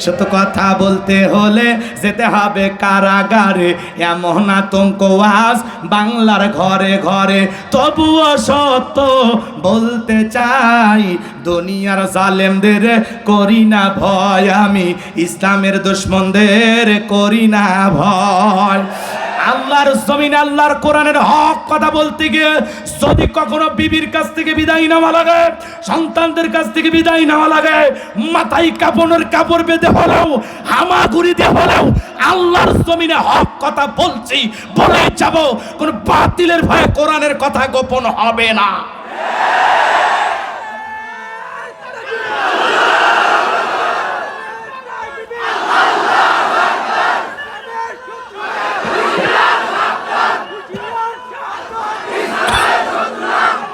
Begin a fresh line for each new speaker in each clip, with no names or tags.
সত্য কথা বলতে হলে যেতে হবে কারাগারে। এমন আতঙ্ক আজ বাংলার ঘরে ঘরে। তবুও সত্য বলতে চাই, দুনিয়ার জালেমদের করি না ভয়। আমি ইসলামের দুশ্মনদের করি না ভয়। আল্লাহর জমিন আল্লাহর কোরআনের হক কথা বলতে গিয়ে যদি কখনো বিবির কাছ থেকে বিদায় নেওয়া লাগে, সন্তানদের কাছ থেকে বিদায় নেওয়া লাগে, মাথায় কাপড়ের কাপড় বেঁধে হলেও, হামাগুড়ি দিয়ে হলেও আল্লাহর জমিনে হক কথা বলছি বলে যাব। কোন বাতিলের ভয়ে কোরআনের কথা গোপন হবে না।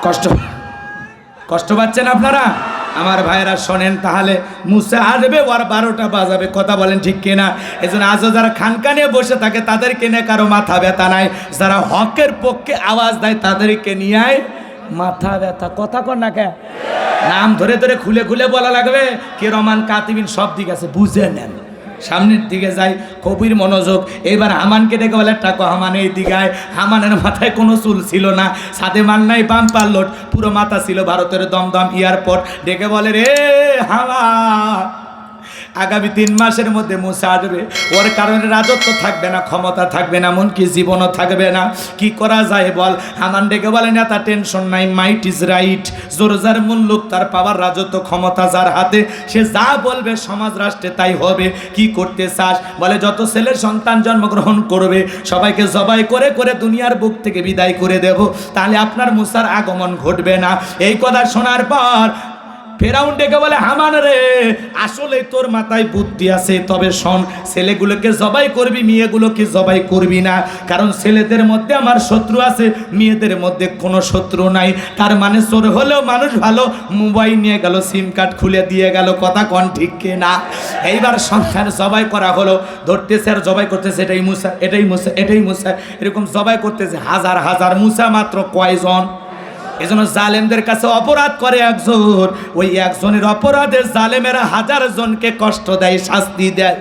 কষ্ট কষ্ট পাচ্ছেন আপনারা? আমার ভাইয়েরা শোনেন তাহলে। মুসা আসবে ওর বারোটা বাজাবে। কথা বলেন ঠিক কিনা? এই জন্য আজও যারা খানকা নিয়ে বসে থাকে, তাদেরকে নিয়ে কারও মাথা ব্যথা নাই। যারা হকের পক্ষে আওয়াজ দেয়, তাদেরকে নিয়ে মাথা ব্যথা। কথা কর না কে নাম ধরে ধরে খুলে খুলে বলা লাগবে। কে রমান কাতিবিন, সব দিক আছে। বুঝে নেন। সামনের দিকে যাই, কবির মনোযোগ। এবার হামানকে ডেকে বলে, টাকো হামান, এই দিঘায় হামানের মাথায় কোনো চুল ছিল না। সাথে মান নাই বাম পাল্লট পুরো মাথা ছিল ভারতের দমদম এয়ারপোর্ট। ডেকে বলে, রে হামা আগামী তিন মাসের মধ্যে মুসা আসবে। ওর কারণে রাজত্ব থাকবে না, ক্ষমতা থাকবে না, এমনকি জীবনও থাকবে না। কি করা যায় বল? হামান ডেকে বলে না তার টেনশন নাই মাইট ইজ রাইট জোর যার মুল্লুক তার পাওয়ার রাজত্ব ক্ষমতা যার হাতে। সে যা বলবে সমাজ রাষ্ট্রে তাই হবে। কি করতে চাস? বলে, যত ছেলের সন্তান জন্মগ্রহণ করবে, সবাইকে জবাই করে করে দুনিয়ার বুক থেকে বিদায় করে দেব। তাহলে আপনার মুসার আগমন ঘটবে না। এই কথা শোনার পর ফেরাউন ডেকে বলে, হামান রে, আসলে তোর মাথায় বুদ্ধি আছে, তবে শোন, ছেলেগুলোকে জবাই করবি, মেয়েগুলোকে জবাই করবি না। কারণ ছেলেদের মধ্যে আমার শত্রু আছে, মেয়েদের মধ্যে কোনো শত্রু নাই। তার মানে চোর হলেও মানুষ ভালো, মোবাইল নিয়ে গেল, সিম কার্ড খুলে দিয়ে গেল, কথা কন ঠিক না এইবার সংখ্যার জবাই করা হলো, ধরতেছে আর জবাই করতেছে, এটাই মুসা এটাই মুসা এটাই মুসা। এরকম জবাই করতেছে, হাজার হাজার, মুসা মাত্র কয়জন? এজন্য জালেমদের কাছে অপরাধ করে একজন। ওই একজনের অপরাধে জালেমেরা হাজার জনকে কষ্ট দেয়, শাস্তি দেয়।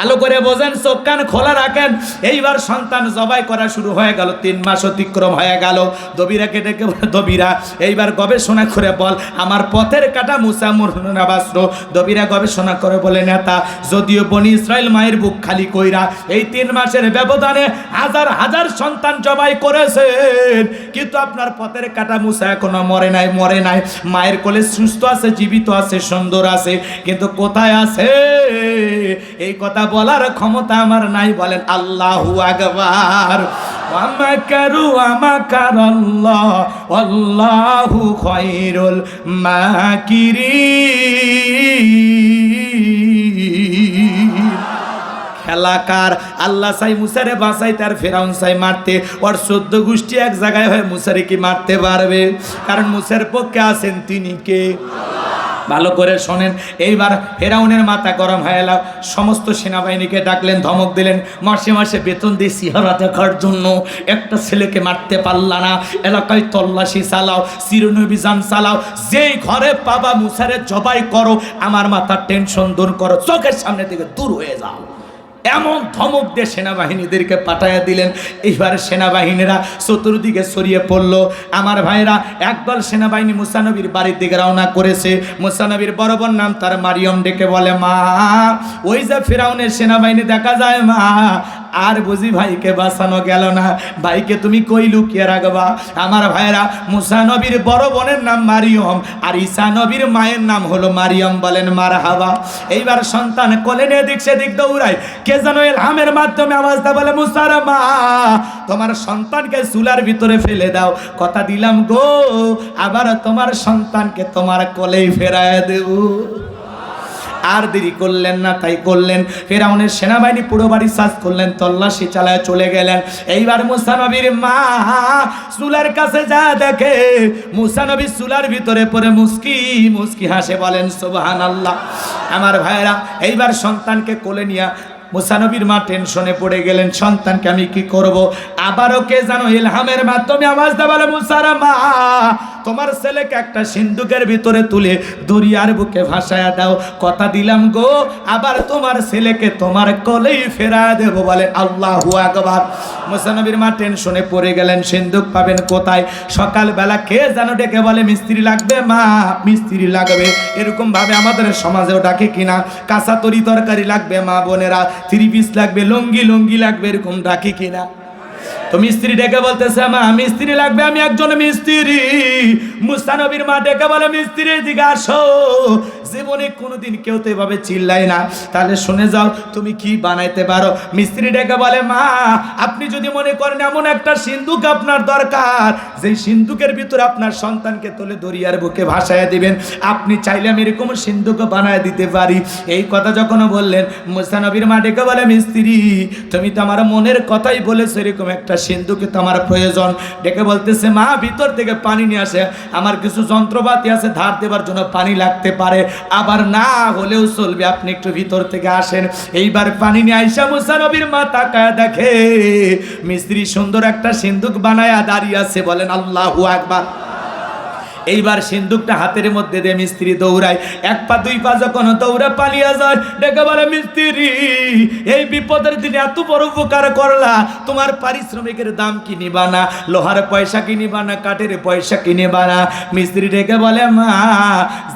ভালো করে বোঝেন, চোখ কান খোলা রাখেন। এইবার সন্তান জবাই করা শুরু হয়ে গেল, তিন মাস অতিক্রম হয়ে গেল। দবিরা কেটে দবিরা, এইবার গবেষণা করে বল, আমার পথের কাটা মুসা মুরনাবাস্র। দবিরা গবেষণা করে বলে, নেতা, যদিও বনি ইসরায়েল মায়ের বুক খালি কইরা এই তিন মাসের ব্যবধানে হাজার হাজার সন্তান জবাই করেছেন, কিন্তু আপনার পথের কাটা মুসা এখনও মরে নাই মরে নাই। মায়ের কোলে সুস্থ আছে, জীবিত আছে, সুন্দর আছে, কিন্তু কোথায় আছে? এই কথা বলার ক্ষমতা আমার নাই, বলেন আল্লাহু আকবার। আমাকারু আমাকার আল্লাহ আল্লাহু খায়রুল মাকিরিন। খেলাকার আল্লাহ সাই মুসারে বাঁচাই, তার ফেরাউন সাই মারতে। ওর সদ্য গোষ্ঠী এক জায়গায় হয়ে মুসারে কি মারতে পারবে? কারণ মুসার পক্ষে আছেন তিনি কে? ভালো করে শোনেন। এইবার ফেরাউনের মাথা গরম হয়ে এলাম সমস্ত সেনাবাহিনীকে ডাকলেন, ধমক দিলেন। মাসে মাসে বেতন দিয়ে সিহারা দেখার জন্য। একটা ছেলেকে মারতে পারলা না। এলাকায় তল্লাশি চালাও চিরনভিযান চালাও। যেই ঘরে পাবা মুসারে জবাই করো, আমার মাথার টেনশন দূর করো। চোখের সামনে থেকে দূর হয়ে যাও। এমন ধমক দিয়ে সেনাবাহিনীদেরকে পাঠাইয়া দিলেন। এইবার সেনাবাহিনীরা চতুর্দিকে সরিয়ে পড়ল। আমার ভাইরা একদল সেনাবাহিনী মুসানবীর বাড়ির দিকে রওনা করেছে। মুসানবীর বড় বোন নাম তার মারিয়ম, ডেকে বলে, মা, ওই যে ফেরাউনের সেনাবাহিনী দেখা যায়, মা আর বুঝি ভাইকে বাঁচানো গেল না? ভাইকে তুমি কই লুকিয়ে রাখবা? আমার ভাইরা মুসা নবীর বড় বোনের নাম মারিয়ম, আর ঈসা নবীর মায়ের নাম হলো মারিয়ম বলেন মার হাবা এইবার সন্তান কোলে নিয়ে দিক সেদিক দৌড়ায়, কে যেন এলহামের মাধ্যমে আওয়াজটা বলে মুসার মা, তোমার সন্তানকে চুলার ভিতরে ফেলে দাও। কথা দিলাম গো, আবার তোমার সন্তানকে তোমার কোলেই ফেরায় দেবো। আর দেরি করলেন না, তাই করলেন। ফেরাউনের সেনাবাহিনী পুরো বাড়ি সাজ করলেন, তল্লাশি চালায় চলে গেলেন। এইবার মুসানবীর মা চুলার কাছে যা দেখে মুসানবী চুলার ভিতরে পরে মুস্কি মুস্কি হাসে বলেন সোবাহান আল্লাহ আমার ভাইরা এইবার সন্তানকে কোলে নিয়ে মুসানবীর মা টেনশনে পড়ে গেলেন, সন্তানকে আমি কি করব? আবারও কে জানো ইলহামের মাধ্যমে আওয়াজ দেওয়ালে মুসারা মা তোমার ছেলেকে একটা সিন্ধুকের ভিতরে তুলে দুরিয়ার বুকে ভাসায়া দাও। কথা দিলাম গো, আবার তোমার ছেলেকে তোমার কলেই ফেরা দেব বলে আল্লাহ আকবার। মুসানবীর মা টেনশনে পড়ে গেলেন, সিন্ধুক পাবেন কোথায়? সকালবেলা কে যেন ডেকে বলে, মিস্ত্রি লাগবে মা, মিস্ত্রি লাগবে। এরকম ভাবে আমাদের সমাজেও ডাকে কিনা। কাঁচা তরি তরকারি লাগবে মা বোনেরা, থ্রি পিস লাগবে, লঙ্গি লঙ্গি লাগবে, এরকম ডাকে কিনা। তো মিস্ত্রি ডেকে বলতেছে, মা, মিস্ত্রি লাগবে, আমি একজন মিস্ত্রি। মুস্তানবীর মা ডেকে বলে মিস্ত্রি দিকে আসো। জীবনে কোনোদিন কেউ তো এভাবে চিল্লাই না। তাহলে শুনে যাও, তুমি কি বানাইতে পারো? মিস্ত্রি ডেকে বলে, মা, আপনি যদি মনে করেন এমন একটা সিন্ধুক আপনার দরকার, যেই সিন্ধুকের ভিতরে আপনার সন্তানকে তুলে দরিয়ার বুকে ভাসায় দিবেন, আপনি চাইলে আমি এরকম সিন্ধুক বানায় দিতে পারি। এই কথা যখন বললেন মুস্তানবীর মা ডেকে বলে, মিস্ত্রি, তুমি তো আমার মনের কথাই বলেছ, এরকম একটা সিন্ধুকে তো আমার প্রয়োজন। ডেকে বলতেছে, মা, ভিতর থেকে পানি নিয়ে আসে। আমার কিছু যন্ত্রপাতি আছে, ধার দেবার জন্য পানি লাগতে পারে। আবার না হলেও চলবে, আপনি একটু ভিতর থেকে আসেন। এইবার পানি নিয়ে আইসা মুসানবীর মা তাকায় দেখে, মিস্ত্রি সুন্দর একটা সিন্ধুক বানায়া দাঁড়িয়ে আছে। বলেন, আল্লাহু আকবার। এইবার সিন্ধুকটা হাতের মধ্যে দিয়ে মিস্ত্রি দৌড়ায়। এক পা, দুই পা যখন দৌড়ে পালিয়ে যায় ডেকে বলে, মিস্ত্রি, এই বিপদের দিনে এত বড় উপকার করলা। তোমার পারিশ্রমিকের দাম কি নিবা না? লোহার পয়সা কি নিবা না? কাঠের পয়সা কি নিবা না? মিস্ত্রি ডেকে বলে, মা,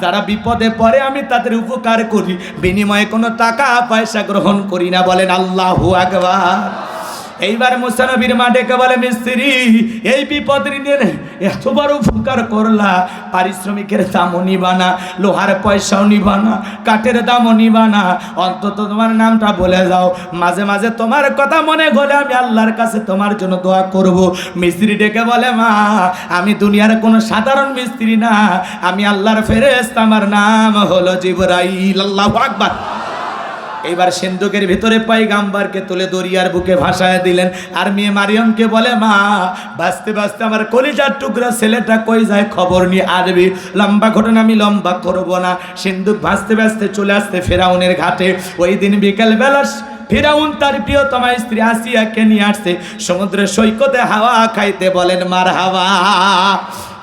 যারা বিপদে পড়ে, আমি তাদের উপকার করি। বিনিময়ে কোনো টাকা পয়সা গ্রহণ করি না। বলেন, আল্লাহু আকবার। এইবার মুসানবীর মা ডেকে বলে, মিস্ত্রি, এই বিপদ এত বড় উপকার করলা। পারিশ্রমিকের দামও নিবানা লোহার পয়সাও নিবা না, কাঠের দামও নিবা না। অন্তত তোমার নামটা বলে যাও। মাঝে মাঝে তোমার কথা মনে হলে আমি আল্লাহর কাছে তোমার জন্য দোয়া করব। মিস্ত্রি ডেকে বলে, মা, আমি দুনিয়ার কোনো সাধারণ মিস্ত্রি না। আমি আল্লাহর ফেরেস্ত আমার নাম হলো জিবরাইল। আল্লাহু আকবার। এইবার সিন্ধুকের ভিতরে পাইগাম্বারকে তুলে দরিয়ার বুকে ভাসায় দিলেন। আর মেয়ে মারিয়মকে বলে, মা, বাঁচতে বাঁচতে আমার কলিজার টুকরা ছেলেটা কই যায় খবর নিয়ে আসবি? লম্বা ঘটনা আমি লম্বা করব না। সিন্ধুক ভাসতে ভাসতে চলে আসতে ফেরাউনের ঘাটে। ওই দিন বিকেল বেলা ফিরাউন তার প্রিয়তমা স্ত্রী আসিয়াকে নিয়ে আসছে। সমুদ্রের সৈকতে হাওয়া খাইতে বলেন মার হাওয়া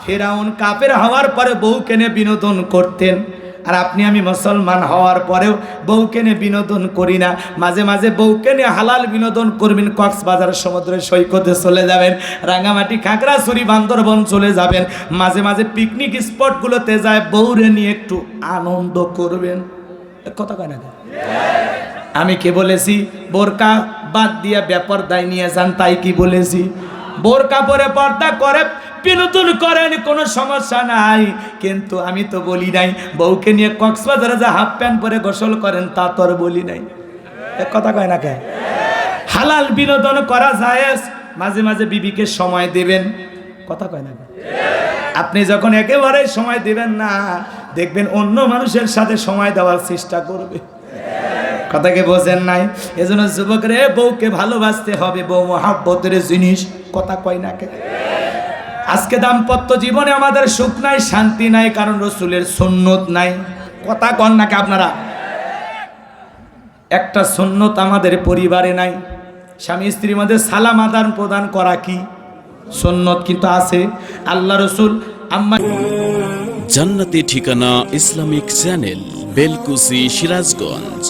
ফেরাউন কাপের হওয়ার পরে বউ কেনে বিনোদন করতেন। আর আপনি আমি মুসলমান হওয়ার পরেও বউকে নিয়ে বিনোদন করি না। মাঝে মাঝে বউকে নিয়ে হালাল বিনোদন করবেন, কক্সবাজার সমুদ্রে সৈকতে চলে যাবেন, রাঙামাটি খাগড়াছড়ি, বান্দরবন চলে যাবেন। মাঝে মাঝে পিকনিক স্পটগুলোতে যায়, বউরে নিয়ে একটু আনন্দ করবেন। কথা কয় না আমি কে বলেছি? বোরকা বাদ দিয়া ব্যাপার দায় নিয়ে যান, তাই কি বলেছি? বোরকা পরে পর্দা করে বিনোদন করেন, কোনো সমস্যা নাই। কিন্তু আমি তো বলি নাই, বউকে নিয়ে কক্সবাজারে যা হাফ প্যান্ট পরে গোসল করেন, তা তো আর বলি নাই। এ কথা কয় না কে? হালাল বিনোদন করা যায় মাঝে মাঝে বিবিকে সময় দেবেন। কথা কয় না? আপনি যখন একেবারে সময় দেবেন না, দেখবেন অন্য মানুষের সাথে সময় দেওয়ার চেষ্টা করবে। কথাকে বোঝেন নাই? এজন্য যুবক রে বউকে ভালোবাসতে হবে, বউ মহাব্বতের জিনিস। কথা কয় না কে? আজকে দাম্পত্য জীবনে আমাদের সুখ নাই, শান্তি নাই, কারণ রসুলের সুন্নত নাই। কথা কন নাকি আপনারা? একটা সুন্নত আমাদের পরিবারে নাই। স্বামী স্ত্রীর মধ্যে সালাম আদান প্রদান করা কি? সুন্নত কিন্তু আছে। আল্লাহ রসুল আম্মা
জান্নাতি ঠিকানা ইসলামিক চ্যানেল, বেলকুসি, সিরাজগঞ্জ।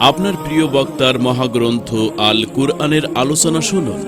আপনার প্রিয় বক্তার মহাগ্রন্থ আল কুরআনের আলোচনা শুনুন।